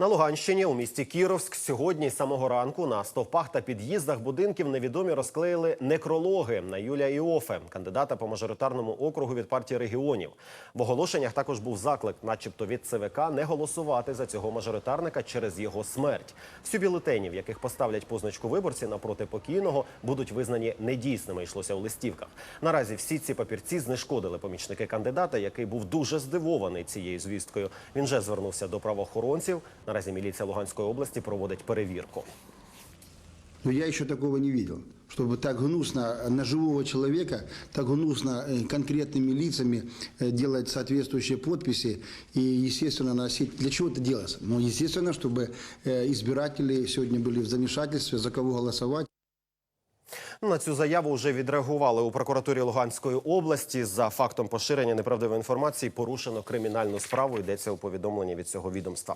На Луганщині у місті Кіровськ сьогодні з самого ранку на стовпах та під'їздах будинків невідомі розклеїли некрологи на Юлія Іофе, кандидата по мажоритарному округу від партії регіонів. В оголошеннях також був заклик, начебто від ЦВК, не голосувати за цього мажоритарника через його смерть. Всі бюлетені, в яких поставлять позначку виборці напроти покійного, будуть визнані недійсними. Йшлося у листівках. Наразі всі ці папірці знешкодили помічники кандидата, який був дуже здивований цією звісткою. Він вже звернувся до правоохоронців. Наразі міліція Луганської області проводить перевірку. Но я еще такого не видел, чтобы так гнусно на живого человека, так гнусно э, конкретными лицами э, делать соответствующие подписи и, естественно, носить. Для чего это делается? Ну, естественно, чтобы э, избиратели сегодня были в замешательстве, за кого голосовать. На цю заяву вже відреагували у прокуратурі Луганської області. За фактом поширення неправдивої інформації порушено кримінальну справу. Йдеться у повідомленні від цього відомства.